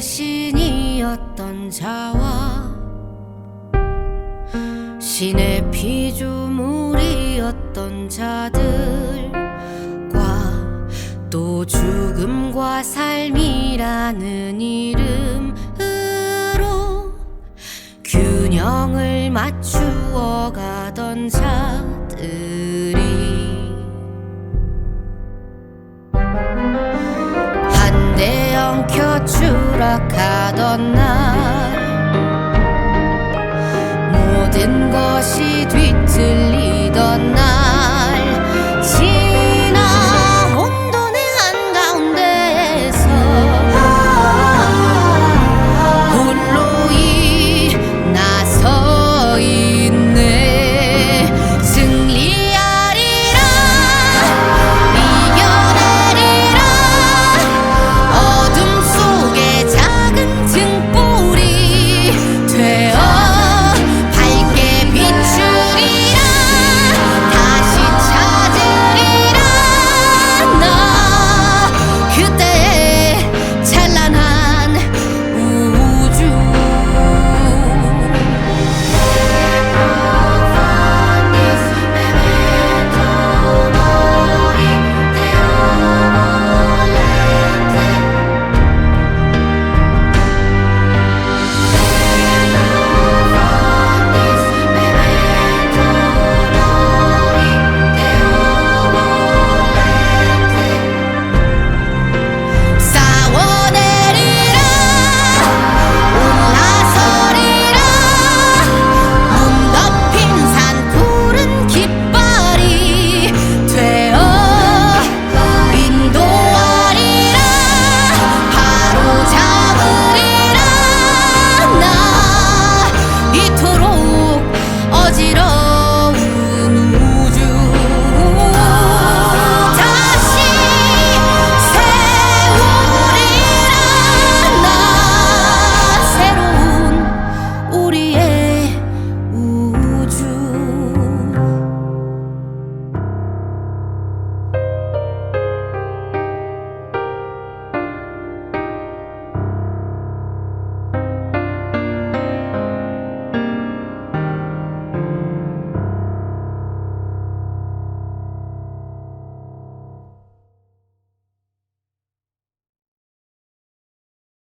무리였던 자와 신의 피조물이었던 자들과 또 죽음과 삶이라는 이름으로 균형을 맞추 추락하던 날 모든 것이 날